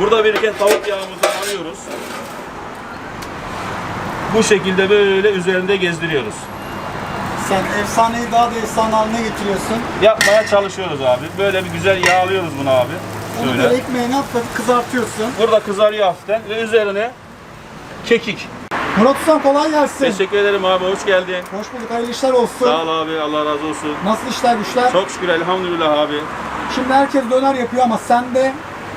Burada biriken tavuk yağımızı alıyoruz. Bu şekilde böyle üzerinde gezdiriyoruz. Sen efsaneyi daha da efsane haline getiriyorsun. Yapmaya çalışıyoruz abi. Böyle bir güzel yağlıyoruz bunu abi. Onu böyle ekmeğine hafif kızartıyorsun. Burada kızarıyor hafiften ve üzerine kekik. Murat Ustam kolay gelsin. Teşekkür ederim abi. Hoş geldin. Hoş bulduk. Hayırlı işler olsun. Sağ ol abi. Allah razı olsun. Nasıl işler güçler? Çok şükür elhamdülillah abi. Şimdi herkes döner yapıyor ama sende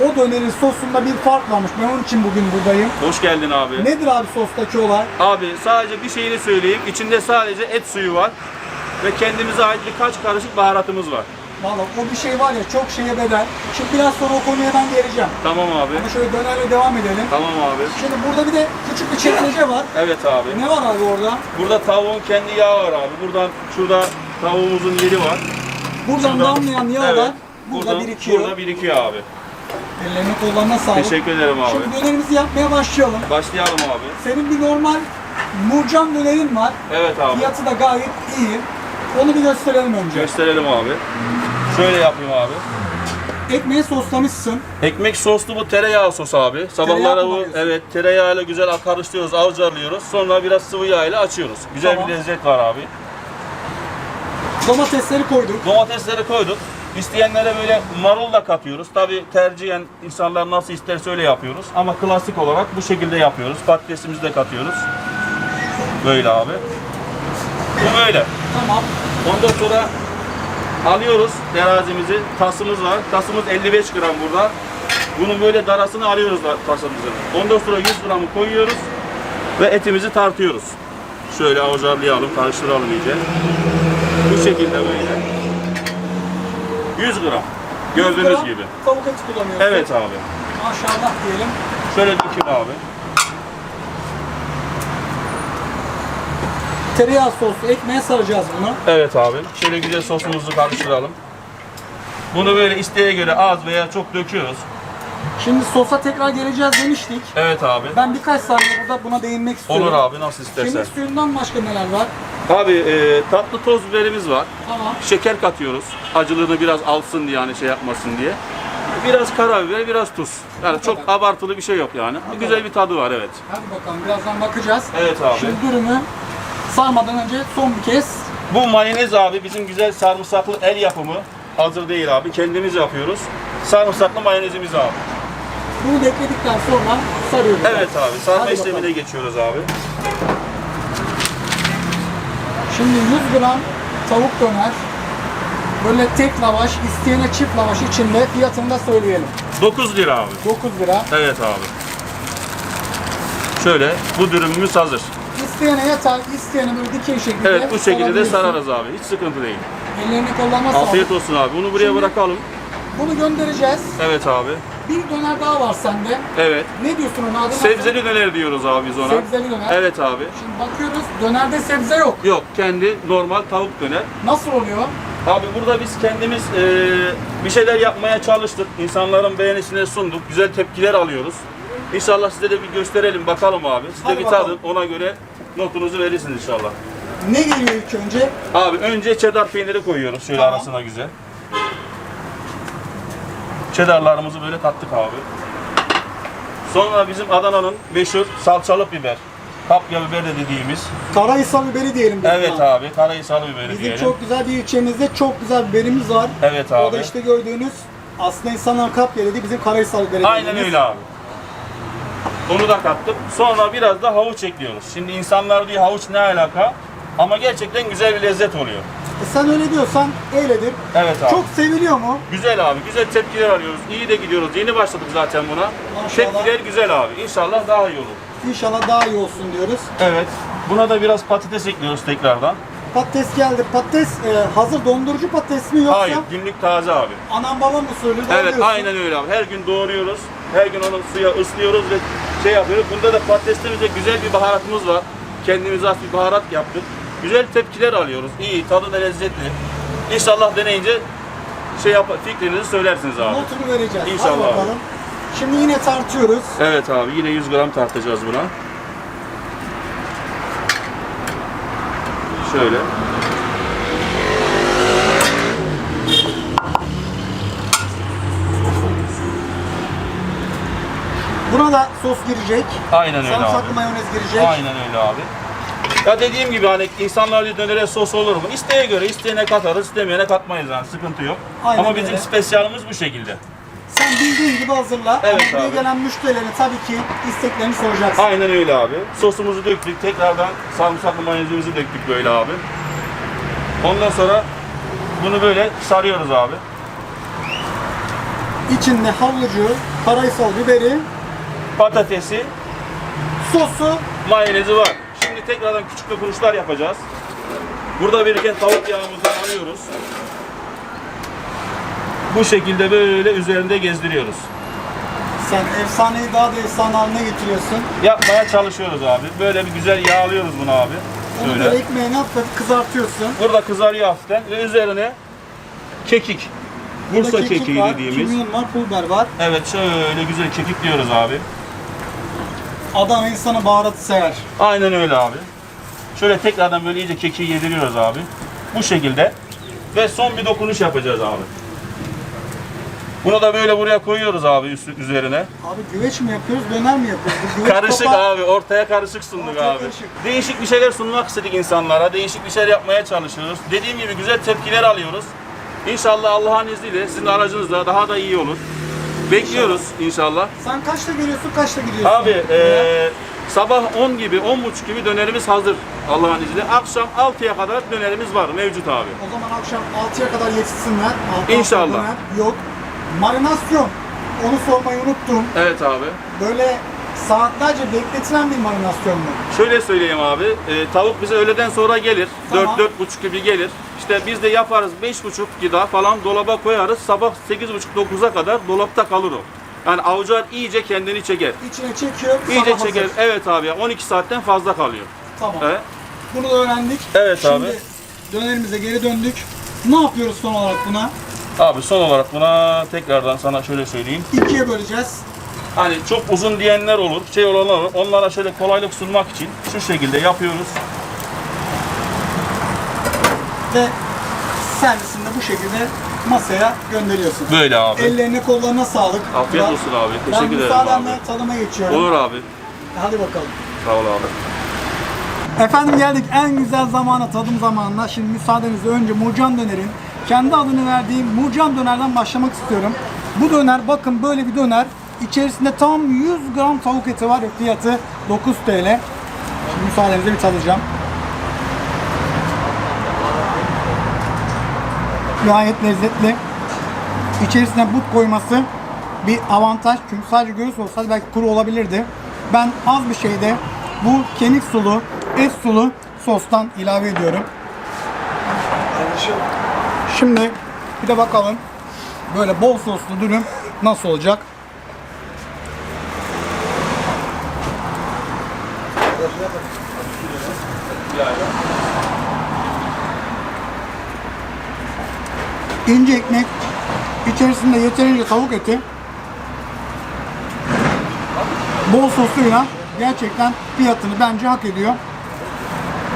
o dönerin sosunda bir fark varmış. Ben onun için bugün buradayım. Hoş geldin abi. Nedir abi sostaki olay? Abi sadece bir şeyini söyleyeyim. İçinde sadece et suyu var. Ve kendimize ait birkaç karışık baharatımız var. Valla o bir şey var ya çok şeye bedel. Şimdi biraz sonra o konuya ben geleceğim. Tamam abi. Ama şöyle dönerle devam edelim. Tamam abi. Şimdi burada bir de küçük bir çekmece var. Evet abi. Ne var abi orada? Burada tavuğun kendi yağı var abi. Buradan şurada tavuğumuzun yeri var. Buradan Şurada- damlayan yağlar Evet. burada Buradan- birikiyor. Burada birikiyor abi. Ellerine kollarına sağlık. Teşekkür ederim abi. Şimdi dönerimizi yapmaya başlayalım. Başlayalım abi. Senin bir normal murcan dönerin var. Evet abi. Fiyatı da gayet iyi. Onu bir gösterelim önce. Gösterelim abi. Şöyle yapayım abi. Ekmeği soslamışsın. Ekmek soslu bu tereyağı sos abi. Sabahları Tereyağı mı bu alıyorsun? evet tereyağıyla güzel karıştırıyoruz, avcarlıyoruz. Sonra biraz sıvı yağ ile açıyoruz. Güzel Tamam. bir lezzet var abi. Domatesleri koyduk. Domatesleri koyduk. İsteyenlere böyle marul da katıyoruz. Tabi tercihen insanlar nasıl isterse öyle yapıyoruz. Ama klasik olarak bu şekilde yapıyoruz. Patatesimizi de katıyoruz. Böyle abi. Bu böyle. Tamam. Ondan sonra alıyoruz terazimizi. Tasımız var. Tasımız 55 gram burada. Bunun böyle darasını alıyoruz da tasımızın. Ondan sonra 100 gramı koyuyoruz ve etimizi tartıyoruz. Şöyle avucarlayalım, karıştıralım iyice. Bu şekilde böyle. 100 gram. Gördüğünüz Gram gibi. Tavuk eti kullanıyorsun. Evet abi. Maşallah diyelim. Şöyle dikeyim abi. Tereyağı soslu ekmeğe saracağız bunu. Evet abi. Şöyle güzel sosumuzu karıştıralım. Bunu böyle isteğe göre az veya çok döküyoruz. Şimdi sosa tekrar geleceğiz demiştik. Evet abi. Ben birkaç saniye burada buna değinmek istiyorum. Olur abi nasıl istersen. Kemik suyundan başka neler var? Abi e, tatlı toz biberimiz var. Tamam. Şeker katıyoruz. Acılığını biraz alsın diye yani şey yapmasın diye. Biraz karabiber, biraz tuz. Yani çok abartılı bir şey yok yani. Güzel bir tadı var evet. Hadi bakalım birazdan bakacağız. Evet abi. Şimdi dürümü sarmadan önce son bir kez Bu mayonez abi bizim güzel sarımsaklı el yapımı. Hazır değil abi. Kendimiz yapıyoruz. Sarımsaklı mayonezimiz abi. bunu bekledikten sonra sarıyoruz. Evet abi. Sarma Hadi işlemine bakalım. geçiyoruz abi. Şimdi 100 gram tavuk döner. Böyle tek lavaş, isteyene çift lavaş içinde fiyatını da söyleyelim. 9 lira abi. 9 lira. Evet abi. Şöyle bu dürümümüz hazır. İsteyene yatay, isteyene böyle dikey şekilde Evet bu şekilde de sararız abi. Hiç sıkıntı değil. Ellerini sağlık. Afiyet olsun abi. Bunu buraya Şimdi- bırakalım. Bunu göndereceğiz. Evet abi. Bir döner daha var sende. Evet. Ne diyorsun ona adı? Sebzeli döner diyoruz abi biz ona. Sebzeli döner. Evet abi. Şimdi bakıyoruz dönerde sebze yok. Yok kendi normal tavuk döner. Nasıl oluyor? Abi burada biz kendimiz eee, bir şeyler yapmaya çalıştık. İnsanların beğenisine sunduk. Güzel tepkiler alıyoruz. İnşallah size de bir gösterelim bakalım abi. Siz de Hadi bir bakalım. tadın ona göre notunuzu verirsiniz inşallah. Ne geliyor ilk önce? Abi önce cheddar peyniri koyuyoruz şöyle Tamam. arasına güzel. Cheddarlarımızı böyle kattık abi. Sonra bizim Adana'nın meşhur salçalı biber. Kapya biber de dediğimiz. Karahisar biberi diyelim biz Evet buna. abi, Karahisalı biberi Bizim diyelim. çok güzel bir ilçemizde çok güzel biberimiz var. Evet O da abi. işte gördüğünüz aslında insanlar kapya dedi bizim Karahisar biberi Aynen dediğimiz. öyle abi. Onu da kattık. Sonra biraz da havuç ekliyoruz. Şimdi insanlar diyor havuç ne alaka? Ama gerçekten güzel bir lezzet oluyor. E sen öyle diyorsan öyledir. Evet abi. Çok seviliyor mu? Güzel abi. Güzel tepkiler alıyoruz. İyi de gidiyoruz. Yeni başladık zaten buna. Maşallah. Tepkiler güzel abi. İnşallah daha iyi olur. İnşallah daha iyi olsun diyoruz. Evet. Buna da biraz patates ekliyoruz tekrardan. Patates geldi. Patates e, hazır dondurucu patates mi yoksa Hayır, günlük taze abi. anam babam usulü Evet, aynen öyle abi. Her gün doğruyoruz. Her gün onu suya ıslıyoruz ve şey yapıyoruz. Bunda da patateslerimizde güzel bir baharatımız var. Kendimize has bir baharat yaptık. Güzel tepkiler alıyoruz. İyi, tadı da lezzetli. İnşallah deneyince şey yap fikrinizi söylersiniz abi. Notunu vereceğiz. İnşallah Hadi bakalım. Şimdi yine tartıyoruz. Evet abi, yine 100 gram tartacağız buna. Şöyle. Buna da sos girecek. Aynen öyle Sarımsaklı abi. mayonez girecek. Aynen öyle abi. Ya dediğim gibi hani insanlar diyor dönere sos olur mu? İsteğe göre isteyene katarız, istemeyene katmayız yani sıkıntı yok. Aynen Ama bizim öyle. spesiyalimiz bu şekilde. Sen bildiğin gibi hazırla. Evet Ama buraya abi. gelen müşterilerin tabii ki isteklerini soracaksın. Aynen öyle abi. Sosumuzu döktük. Tekrardan sarımsaklı mayonezimizi döktük böyle abi. Ondan sonra bunu böyle sarıyoruz abi. İçinde havucu, karaysal biberi, Patatesi, sosu mayonezi var. Tekrardan küçük dokunuşlar yapacağız. Burada biriken tavuk yağımızı alıyoruz. Bu şekilde böyle üzerinde gezdiriyoruz. sen efsaneyi daha da efsane haline getiriyorsun. Yapmaya çalışıyoruz abi. Böyle bir güzel yağlıyoruz bunu abi. Onu Şöyle. böyle ekmeğine hafif kızartıyorsun. Burada kızarıyor hafiften ve üzerine kekik. Bursa kekik kekiği var, dediğimiz. kimyon var, pul biber var. Evet şöyle güzel kekik diyoruz abi. Adam insanı baharatı sever. Aynen öyle abi. Şöyle tekrardan böyle iyice kekiği yediriyoruz abi. Bu şekilde. Ve son bir dokunuş yapacağız abi. Bunu da böyle buraya koyuyoruz abi üstü, üzerine. Abi güveç mi yapıyoruz, döner mi yapıyoruz? Bu güveç Karışık kapağı- abi, ortaya karışık sunduk Ortaya abi. karışık. Değişik bir şeyler sunmak istedik insanlara, değişik bir şeyler yapmaya çalışıyoruz. Dediğim gibi güzel tepkiler alıyoruz. İnşallah Allah'ın izniyle sizin aracınızla daha da iyi olur. Bekliyoruz inşallah. Sen kaçta geliyorsun, kaçta gidiyorsun? Abi eee, sabah 10 gibi, 10.30 gibi dönerimiz hazır Allah'ın izniyle. Akşam 6'ya kadar dönerimiz var, mevcut abi. O zaman akşam 6'ya kadar yetişsinler. Altı İnşallah. hafta döner Yok. Marinasyon. Onu sormayı unuttum. Evet abi. Böyle saatlerce bekletilen bir marinasyon mu? Şöyle söyleyeyim abi, e, tavuk bize öğleden sonra gelir, Tamam. 4-4.30 gibi gelir. İşte biz de yaparız 5.30 gida falan dolaba koyarız, sabah 8.30-9'a kadar dolapta kalır o. Yani avucar iyice kendini çeker. İçine çekiyor, İyice sana çeker, hazır. evet abi 12 saatten fazla kalıyor. Tamam. Evet. Bunu da öğrendik. Evet Şimdi abi. dönerimize geri döndük. Ne yapıyoruz son olarak buna? Abi son olarak buna tekrardan sana şöyle söyleyeyim. İkiye böleceğiz. Hani çok uzun diyenler olur, şey olanlar olur. Onlara şöyle kolaylık sunmak için şu şekilde yapıyoruz. Ve servisini de bu şekilde masaya gönderiyorsun. Böyle abi. Ellerine kollarına sağlık. Afiyet Murat. olsun abi. Ben Teşekkür ederim müsaadenle abi. tadıma geçiyorum. Olur abi. Hadi bakalım. Sağ ol abi. Efendim geldik en güzel zamana, tadım zamanına. Şimdi müsaadenizle önce Murcan Döner'in kendi adını verdiği Murcan Döner'den başlamak istiyorum. Bu döner bakın böyle bir döner. İçerisinde tam 100 gram tavuk eti var fiyatı 9 TL. Şimdi müsaadenizle bir tadacağım. Gayet lezzetli. İçerisine but koyması bir avantaj. Çünkü sadece göğüs olsaydı belki kuru olabilirdi. Ben az bir şeyde bu kemik sulu, et sulu sostan ilave ediyorum. Şimdi bir de bakalım böyle bol soslu dürüm nasıl olacak? İnce ekmek, içerisinde yeterince tavuk eti, bol sosuyla gerçekten fiyatını bence hak ediyor.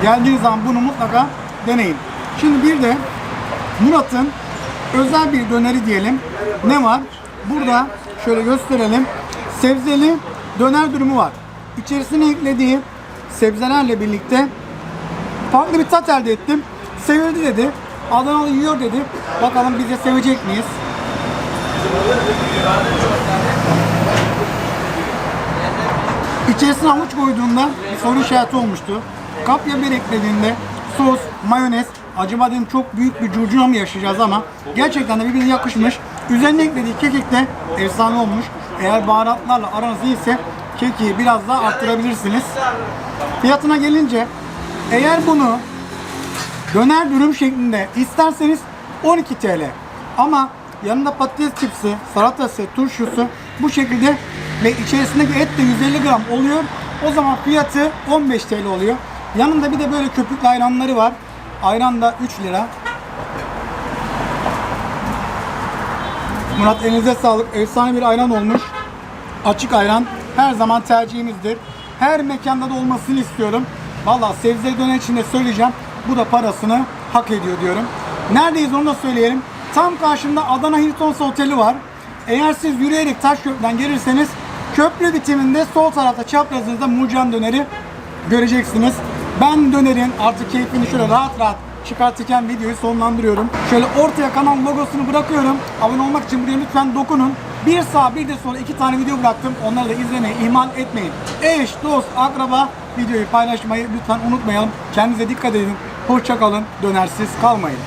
Geldiğiniz zaman bunu mutlaka deneyin. Şimdi bir de Murat'ın özel bir döneri diyelim. Ne var? Burada şöyle gösterelim. Sebzeli döner dürümü var. İçerisine eklediği sebzelerle birlikte farklı bir tat elde ettim. Sevildi dedi. Adanalı yiyor dedi. Bakalım biz de sevecek miyiz? İçerisine havuç koyduğunda bir soru işareti olmuştu. Kapya bir eklediğinde sos, mayonez, acaba dedim çok büyük bir curcuna mı yaşayacağız ama gerçekten de birbirine yakışmış. Üzerine eklediği kekik de efsane olmuş. Eğer baharatlarla aranız iyiyse kekiği biraz daha arttırabilirsiniz. Fiyatına gelince eğer bunu döner dürüm şeklinde isterseniz 12 TL. Ama yanında patates çipsi, salatası, turşusu bu şekilde ve içerisindeki et de 150 gram oluyor. O zaman fiyatı 15 TL oluyor. Yanında bir de böyle köpüklü ayranları var. Ayran da 3 lira. Murat elinize sağlık. Efsane bir ayran olmuş. Açık ayran her zaman tercihimizdir. Her mekanda da olmasını istiyorum. Valla sebze döner için de söyleyeceğim. Bu da parasını hak ediyor diyorum. Neredeyiz onu da söyleyelim. Tam karşımda Adana Hilton Oteli var. Eğer siz yürüyerek Taşköprü'den gelirseniz Köprü bitiminde sol tarafta çaprazınızda Mucan döneri göreceksiniz. Ben dönerin artık keyfini şöyle rahat rahat çıkartırken videoyu sonlandırıyorum. Şöyle ortaya kanal logosunu bırakıyorum. Abone olmak için buraya lütfen dokunun. Bir sağ bir de sonra iki tane video bıraktım. Onları da izlemeyi ihmal etmeyin. Eş, dost, akraba videoyu paylaşmayı lütfen unutmayalım. Kendinize dikkat edin. Hoşça kalın. Dönersiz kalmayın.